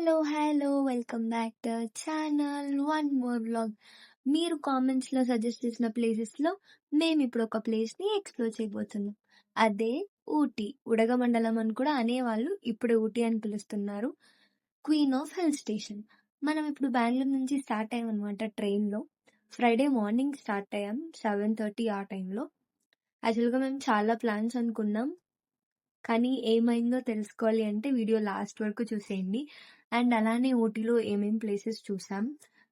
Hello hello welcome back to channel one more blog మీరు కామెంట్స్లో suggest చేసిన ప్లేసెస్లో మేము ఇప్పుడు ఒక ప్లేస్ని ఎక్స్ప్లోర్ చేయబోతున్నాం. అదే ఊటీ ఉడగమండలం అని కూడా అనేవాళ్ళు ఇప్పుడు ఊటీ అని పిలుస్తున్నారు. క్వీన్ ఆఫ్ హిల్ స్టేషన్ మనం ఇప్పుడు బెంగళూరు నుంచి స్టార్ట్ అయ్యాం అనమాట ట్రైన్లో. ఫ్రైడే మార్నింగ్ స్టార్ట్ అయ్యాం సెవెన్ థర్టీ ఆ టైంలో యాక్చువల్గా మేము చాలా ప్లాన్స్ అనుకున్నాం. కానీ ఏమైందో తెలుసుకోవాలి అంటే వీడియో లాస్ట్ వరకు చూసేయండి. అండ్ అలానే ఊటీలో ఏమేం ప్లేసెస్ చూసాం.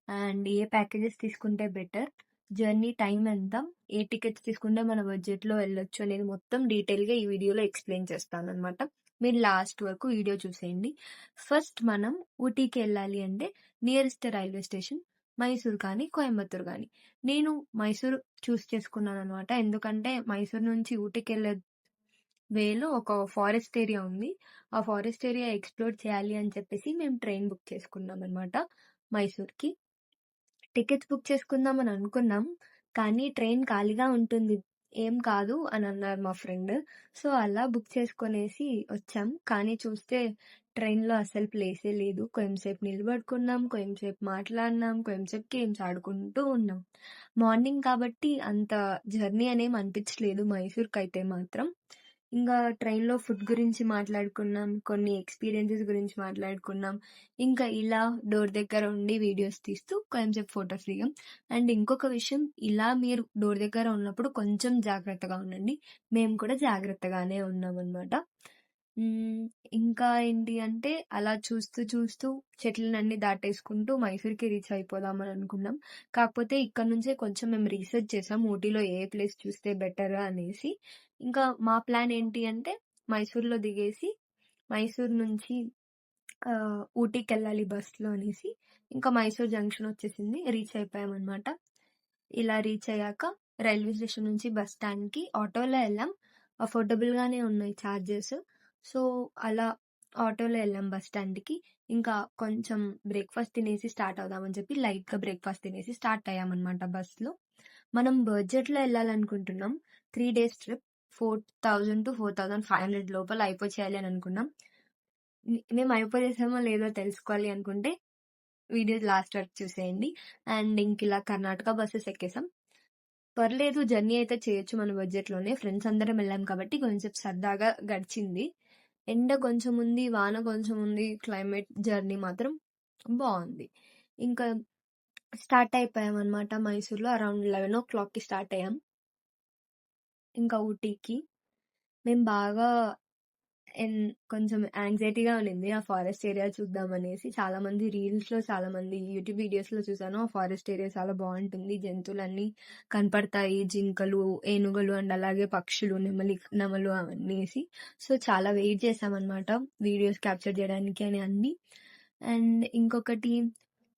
అండ్ ఏ ప్యాకేజెస్ తీసుకుంటే బెటర్ జర్నీ టైం ఎంత? ఏ టికెట్స్ తీసుకుంటే మన బడ్జెట్లో వెళ్ళొచ్చు అనేది మొత్తం డీటెయిల్గా ఈ వీడియోలో ఎక్స్ప్లెయిన్ చేస్తాను అనమాట మీరు లాస్ట్ వరకు వీడియో చూసేయండి. ఫస్ట్ మనం ఊటీకి వెళ్ళాలి అంటే నియరెస్ట్ రైల్వే స్టేషన్ మైసూర్ కానీ కోయంబత్తూర్ కానీ. నేను మైసూర్ చూస్ చేసుకున్నాను అనమాట ఎందుకంటే మైసూర్ నుంచి ఊటీకి వెళ్ళే వేలో ఒక ఫారెస్ట్ ఏరియా ఉంది. ఆ ఫారెస్ట్ ఏరియా ఎక్స్‌ప్లోర్ చేయాలి అని చెప్పేసి మేము ట్రైన్ బుక్ చేసుకున్నాం అనమాట మైసూర్‌కి. టికెట్స్ బుక్ చేసుకుందాం అని అనుకున్నాం. కానీ ట్రైన్ ఖాళీగా ఉంటుంది. ఏం కాదు అని అన్నారు మా ఫ్రెండ్. సో, అలా బుక్ చేసుకునేసి వచ్చాం. కానీ చూస్తే ట్రైన్‌లో అసలు ప్లేసే లేదు. కొంచెంసేపు నిలబడుకున్నాం, కొంచెంసేపు మాట్లాడినాం, కొంచెంసేపు గేమ్స్ ఆడుకుంటూ ఉన్నాం. మార్నింగ్ కాబట్టి అంత జర్నీ అనేం అనిపించలేదు మైసూర్కి అయితే మాత్రం. ఇంకా ట్రైన్‌లో ఫుడ్ గురించి మాట్లాడుకున్నాం. కొన్ని ఎక్స్‌పీరియన్సెస్ గురించి మాట్లాడుకున్నాం. ఇంకా ఇలా డోర్ దగ్గర ఉండి వీడియోస్ తీస్తూ కొంచెంసేపు ఫోటోస్ దిగాం. అండ్ ఇంకొక విషయం ఇలా మీరు డోర్ దగ్గర ఉన్నప్పుడు కొంచెం జాగ్రత్తగా ఉండండి. మేము కూడా జాగ్రత్తగానే ఉన్నామనమాట. ఇంకా ఏంటి అంటే అలా చూస్తూ చూస్తూ చెట్లనన్నీ దాటేసుకుంటూ మైసూర్‌కి రీచ్ అయిపోదాం అని అనుకున్నాం. కాకపోతే ఇక్కడ నుంచే కొంచెం మేము రీసెర్చ్ చేసాం. ఊటీలో ఏ ప్లేస్ చూస్తే బెటర్ అనేసి. ఇంకా మా ప్లాన్ ఏంటి అంటే మైసూర్‌లో దిగేసి మైసూర్ నుంచి ఊటీకి వెళ్ళాలి బస్‌లో అనేసి ఇంకా మైసూర్ జంక్షన్ వచ్చేసింది. రీచ్ అయిపోయామనమాట. ఇలా రీచ్ అయ్యాక రైల్వే స్టేషన్ నుంచి బస్ స్టాండ్‌కి ఆటోలో వెళ్ళాం అఫోర్డబుల్‌గానే ఉన్నాయి చార్జెస్. సో, అలా ఆటోలో వెళ్ళాం బస్ స్టాండ్‌కి. ఇంకా కొంచెం బ్రేక్‌ఫాస్ట్ తినేసి స్టార్ట్ అవుదామని చెప్పి లైట్‌గా బ్రేక్‌ఫాస్ట్ తినేసి స్టార్ట్ అయ్యామన్నమాట బస్‌లో. మనం బడ్జెట్‌లో వెళ్ళాలనుకుంటున్నాం త్రీ డేస్ ట్రిప్ 4000-4500 లోపల అయిపోచేయాలి అని అనుకున్నాం. మేము అయిపోయేసామో లేదో తెలుసుకోవాలి అనుకుంటే వీడియో లాస్ట్ వరకు చూసేయండి. అండ్ ఇంక ఇలా కర్ణాటక బస్సెస్ ఎక్కేసాం. పర్లేదు జర్నీ అయితే చేయొచ్చు మన బడ్జెట్‌లోనే. ఫ్రెండ్స్ అందరం వెళ్ళాం కాబట్టి కొంచెం సరదాగా గడిచింది. ఎండ కొంచెం ఉంది, వాన కొంచెం ఉంది. క్లైమేట్ జర్నీ మాత్రం బాగుంది ఇంకా స్టార్ట్ అయిపోయాం అనమాట మైసూర్‌లో అరౌండ్ 11:00కి స్టార్ట్ అయ్యాం. ఇంకా ఊటీకి. మేము బాగా ఎన్ కొంచెం యాంగ్జైటీగా ఉండింది. ఆ ఫారెస్ట్ ఏరియా చూద్దామనేసి. చాలామంది రీల్స్‌లో, చాలామంది యూట్యూబ్ వీడియోస్‌లో చూసాను. ఆ ఫారెస్ట్ ఏరియా చాలా బావుంటుంది. జంతువులన్నీ కనపడతాయి. జింకలు, ఏనుగులు అండ్ అలాగే పక్షులు, నెమలి నెమలు అవన్నీసి. సో, చాలా వెయిట్ చేశామనమాట. వీడియోస్ క్యాప్చర్ చేయడానికి అని అన్నీ. అండ్ ఇంకొకటి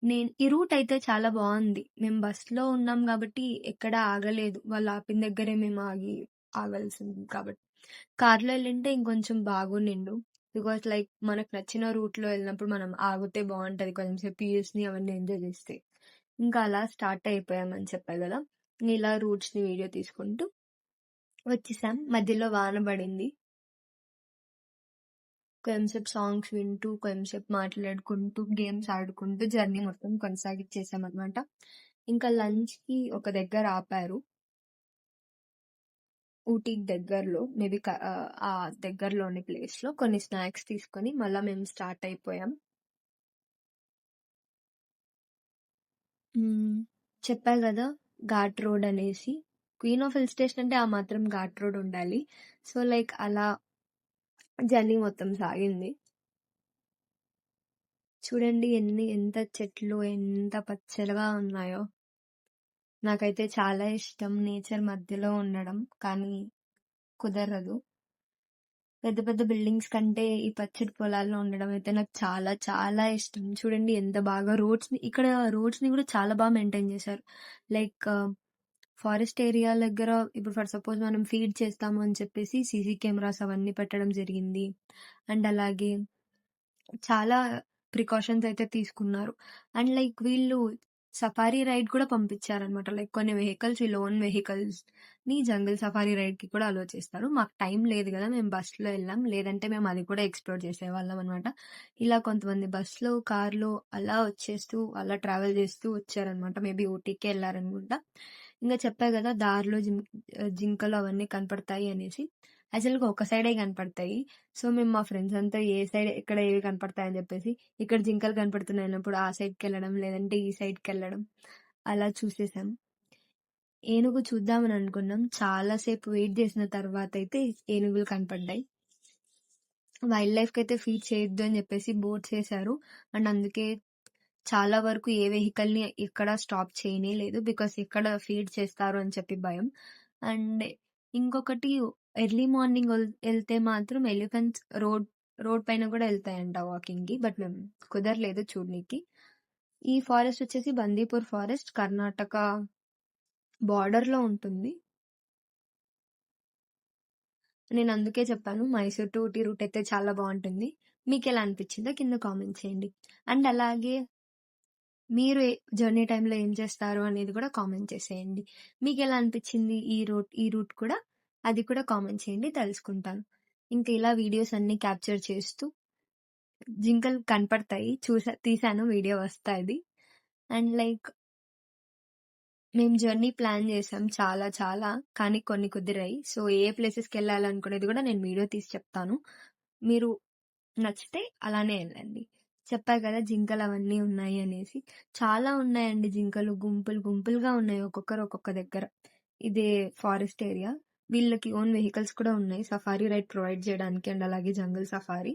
నేను ఈ రూట్ అయితే చాలా బావుంది. మేము బస్‌లో ఉన్నాం కాబట్టి ఎక్కడ ఆగలేదు. వాళ్ళు ఆపిన దగ్గరే మేము ఆగి ఆగాల్సింది కాబట్టి. కార్‌లో ఎళ్ళుంటే ఇంకొంచెం బాగుండిండు. బికాజ్ లైక్ మనకు నచ్చిన రూట్‌లో ఎళ్ళినప్పుడు మనం ఆగితే బావుంటది. కొంచెంసేపు వ్యూస్‌ని అవన్నీ ఎంజాయ్ చేస్తే. ఇంకా అలా స్టార్ట్ అయిపోయామని చెప్పా గదా! ఇలా రూట్స్‌ని వీడియో తీసుకుంటూ వచ్చేసాం. మధ్యలో వాన పడింది. కొంతసేపు సాంగ్స్ వింటూ, కొంతసేపు మాట్లాడుకుంటూ, గేమ్స్ ఆడుకుంటూ జర్నీ మొత్తం కొనసాగిచ్చేసామనమాట. ఇంకా లంచ్‌కి ఒక దగ్గర ఆపారు. ఊటీకి దగ్గరలో మేబీ ఆ దగ్గరలోని ప్లేస్‌లో కొన్ని స్నాక్స్ తీసుకొని మళ్ళీ మేము స్టార్ట్ అయిపోయాం. చెప్పా కదా ఘాట్ రోడ్ అనేసి. క్వీన్ ఆఫ్ హిల్ స్టేషన్ అంటే ఆ మాత్రం ఘాట్ రోడ్ ఉండాలి. సో, లైక్ అలా జర్నీ మొత్తం సాగింది. చూడండి ఎన్ని ఎంత చెట్లు ఎంత పచ్చలుగా ఉన్నాయో. నాకైతే చాలా ఇష్టం నేచర్ మధ్యలో ఉండడం. కానీ కుదరదు. పెద్ద పెద్ద బిల్డింగ్స్ కంటే ఈ పచ్చటి పొలాల్లో ఉండడం అయితే నాకు చాలా చాలా ఇష్టం. చూడండి ఎంత బాగా రోడ్స్‌ని ఇక్కడ రోడ్స్‌ని కూడా చాలా బాగా మెయింటైన్ చేశారు. లైక్ ఫారెస్ట్ ఏరియా దగ్గర ఇప్పుడు ఫర్ సపోజ్ మనం ఫీడ్ చేస్తాము అని చెప్పేసి సీసీ కెమెరాస్ అవన్నీ పెట్టడం జరిగింది. అండ్ అలాగే చాలా ప్రికాషన్స్ అయితే తీసుకున్నారు. అండ్ లైక్ వీళ్ళు సఫారీ రైడ్ కూడా పంపించారనమాట. లైక్ కొన్ని వెహికల్స్ వీళ్ళు ఓన్ వెహికల్స్‌ని జంగల్ సఫారీ రైడ్‌కి కూడా అలో చేస్తారు. మాకు టైం లేదు కదా మేము బస్సులో వెళ్ళాం లేదంటే మేము అది కూడా ఎక్స్‌ప్లోర్ చేసేవాళ్ళం అనమాట. ఇలా కొంతమంది బస్సులో కార్‌లో అలా వచ్చేస్తూ, అలా ట్రావెల్ చేస్తూ వచ్చారనమాట. మేబీ ఊటీకే వెళ్ళారనుకుంటా ఇంకా చెప్పా కదా దారిలో జిం జింకలు అవన్నీ కనపడతాయి అనేసి. యాక్చువల్‌గా ఒక సైడే కనపడతాయి. సో, మేము మా ఫ్రెండ్స్ అంతా ఏ సైడ్ ఎక్కడ ఏవి కనపడతాయని చెప్పేసి, ఇక్కడ జింకలు కనపడుతున్నాయి అన్నప్పుడు ఆ సైడ్కి వెళ్ళడం లేదంటే ఈ సైడ్కి వెళ్ళడం అలా చూసేసాం. ఏనుగు చూద్దామని అనుకున్నాం. చాలాసేపు వెయిట్ చేసిన తర్వాత అయితే ఏనుగులు కనపడ్డాయి. వైల్డ్ లైఫ్‌కైతే ఫీడ్ చేయొద్దు అని చెప్పేసి బోర్డ్స్ వేశారు అండ్ అందుకే చాలా వరకు ఏ వెహికల్‌ని ఎక్కడ స్టాప్ చేయనే లేదు బికాస్ ఎక్కడ ఫీడ్ చేస్తారు అని చెప్పి భయం. అండ్ ఇంకొకటి ఎర్లీ మార్నింగ్ వెళ్తే మాత్రం ఎలిఫెంట్స్ రోడ్ రోడ్ పైన కూడా ఎళ్తాయంట వాకింగ్‌కి. బట్ మేము కుదరలేదు చూడనీకి. ఈ ఫారెస్ట్ వచ్చేసి బందీపూర్ ఫారెస్ట్ కర్ణాటక బార్డర్లో ఉంటుంది. నేను అందుకే చెప్పాను. మైసూర్ టు ఊటీ రూట్ అయితే చాలా బాగుంటుంది మీకు ఎలా అనిపించిందో కింద కామెంట్ చేయండి. అండ్ అలాగే మీరు జర్నీ టైంలో ఏం చేస్తారు అనేది కూడా కామెంట్ చేసేయండి. మీకు ఎలా అనిపించింది ఈ రూట్ ఈ రూట్ కూడా? అది కూడా కామెంట్ చేయండి తెలుసుకుంటాను. ఇంకా ఇలా వీడియోస్ అన్నీ క్యాప్చర్ చేస్తూ జింకలు కనపడతాయి. చూసా తీసాను వీడియో వస్తుంది అండ్ లైక్ మేము జర్నీ ప్లాన్ చేసాం చాలా చాలా. కానీ కొన్ని కుదిరాయి. సో, ఏ ప్లేసెస్కి వెళ్ళాలనుకునేది కూడా నేను వీడియో తీసి చెప్తాను. మీరు నచ్చితే అలానే వెళ్ళండి చెప్పా కదా! జింకలు అవన్నీ ఉన్నాయి అనేసి. చాలా ఉన్నాయండి జింకలు గుంపులు గుంపులుగా ఉన్నాయి. ఒక్కొక్కరు ఒక్కొక్క దగ్గర. ఇదే ఫారెస్ట్ ఏరియా. వీళ్ళకి ఓన్ వెహికల్స్ కూడా ఉన్నాయి. సఫారీ రైడ్ ప్రొవైడ్ చేయడానికి అండ్ అలాగే జంగల్ సఫారీ.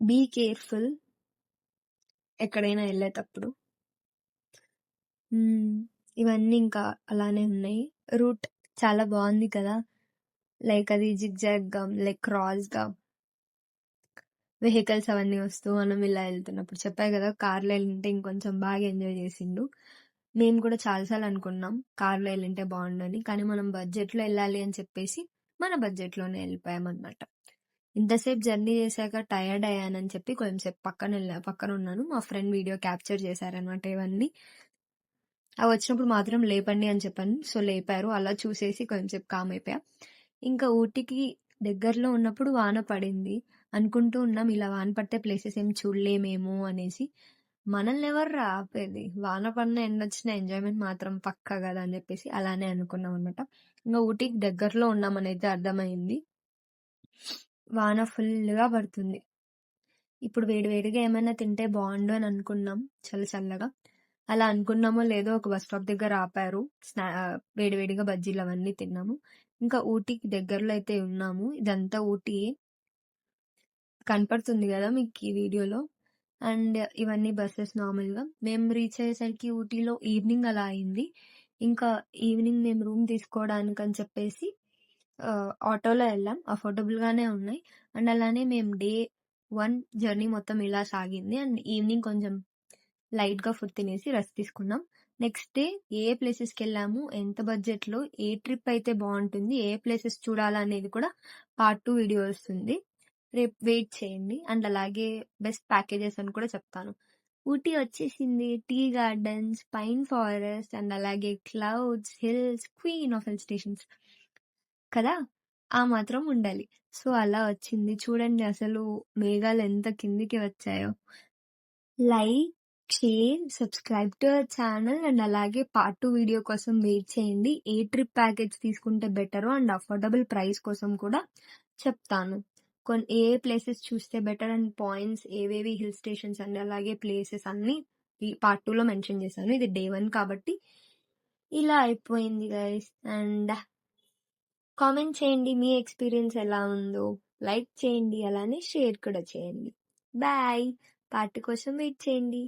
Be careful. ఎక్కడైనా వెళ్ళేటప్పుడు ఇవన్నీ ఇంకా అలానే ఉన్నాయి. రూట్ చాలా బాగుంది కదా! లైక్ అది జిగ్‌జాగ్‌గా లైక్ క్రాస్‌గా వెహికల్స్ అవన్నీ వస్తూ మనం ఇలా వెళ్తున్నప్పుడు చెప్పాయి కదా! కార్‌లో వెళ్ళింటే ఇంకొంచెం బాగా ఎంజాయ్ చేసిండు. మేము కూడా చాలాసార్లు అనుకున్నాం కార్‌లో వెళ్ళింటే బాగుండని కానీ మనం బడ్జెట్‌లో వెళ్ళాలి అని చెప్పేసి మన బడ్జెట్‌లోనే ఎళ్ళిపోయామనమాట. ఇంతసేపు జర్నీ చేశాక టైర్డ్ అయ్యానని చెప్పి కొంచెం సేపు పక్కన ఉన్నాను మా ఫ్రెండ్ వీడియో క్యాప్చర్ చేశారనమాట ఇవన్నీ. అవి వచ్చినప్పుడు మాత్రం లేపండి అని చెప్పాను. సో, లేపారు. అలా చూసేసి కొంచెంసేపు కామ్ అయిపోయా. ఇంకా ఊటీకి దగ్గరలో ఉన్నప్పుడు వాన పడింది. అనుకుంటూ ఉన్నాం ఇలా వాన పడితే ప్లేసెస్ ఏం చూడలేమేమో అనేసి. మనల్ని ఎవరు ఆపేది? వాన పడినా, ఎండొచ్చినా ఎంజాయ్‌మెంట్ మాత్రం పక్కా గదా! అని చెప్పేసి అలానే అనుకున్నాం అనమాట. ఇంకా ఊటీకి దగ్గరలో ఉన్నామనైతే అర్థమైంది. వాన ఫుల్లుగా పడుతుంది. ఇప్పుడు వేడి వేడిగా ఏమైనా తింటే బావుండు అని అనుకున్నాం చల్ల చల్లగా. అలా అనుకున్నామో లేదో ఒక బస్ స్టాప్ దగ్గర ఆపారు. స్నా వేడివేడిగా బజ్జీలు అవన్నీ తిన్నాము. ఇంకా ఊటీకి దగ్గరలో అయితే ఉన్నాము. ఇదంతా ఊటీ. కనపడుతుంది కదా మీకు ఈ వీడియోలో. అండ్ ఇవన్నీ బస్సెస్ నార్మల్‌గా. మేము రీచ్ అయ్యేసరికి ఊటీలో ఈవినింగ్ అలా అయింది. ఇంకా ఈవినింగ్ మేము రూమ్ తీసుకోవడానికి అని చెప్పేసి ఆటోలో వెళ్ళాం అఫోర్డబుల్‌గానే ఉన్నాయి. అండ్ అలానే మేము డే వన్ జర్నీ మొత్తం ఇలా సాగింది. అండ్ ఈవినింగ్ కొంచెం లైట్‌గా ఫుడ్ తినేసి రెస్ట్ తీసుకున్నాం. నెక్స్ట్ డే ఏ ప్లేసెస్కి వెళ్ళాము ఎంత బడ్జెట్‌లో, ఏ ట్రిప్ అయితే బాగుంటుంది ఏ ప్లేసెస్ చూడాలనేది కూడా పార్ట్ టూ వీడియో వస్తుంది. రేపు వెయిట్ చేయండి. అండ్ అలాగే బెస్ట్ ప్యాకేజెస్ అని కూడా చెప్తాను. ఊటీ వచ్చేసింది. Tea gardens, pine forest and అలాగే clouds, hills, queen of hill stations. కదా! ఆ మాత్రం ఉండాలి. సో, అలా వచ్చింది. చూడండి అసలు మేఘాలు ఎంత కిందికి వచ్చాయో. Like, share, subscribe to our channel and అలాగే పార్ట్ టూ వీడియో కోసం వెయిట్ చేయండి. ఏ ట్రిప్ ప్యాకేజ్ తీసుకుంటే బెటరో అండ్ అఫోర్డబుల్ ప్రైస్ కోసం కూడా చెప్తాను. కొన్ని ఏ ఏ ప్లేసెస్ చూస్తే బెటర్ అండ్ పాయింట్స్ ఏవేవి హిల్ స్టేషన్స్ అండ్ అలాగే ప్లేసెస్ అన్నీ ఈ పార్ట్ టూలో మెన్షన్ చేశాను. ఇది డే వన్ కాబట్టి ఇలా అయిపోయింది గైస్. అండ్ కామెంట్ చేయండి మీ ఎక్స్‌పీరియన్స్ ఎలా ఉందో. లైక్ చేయండి. అలానే షేర్ కూడా చేయండి. బాయ్. పార్ట్ కోసం వెయిట్ చేయండి.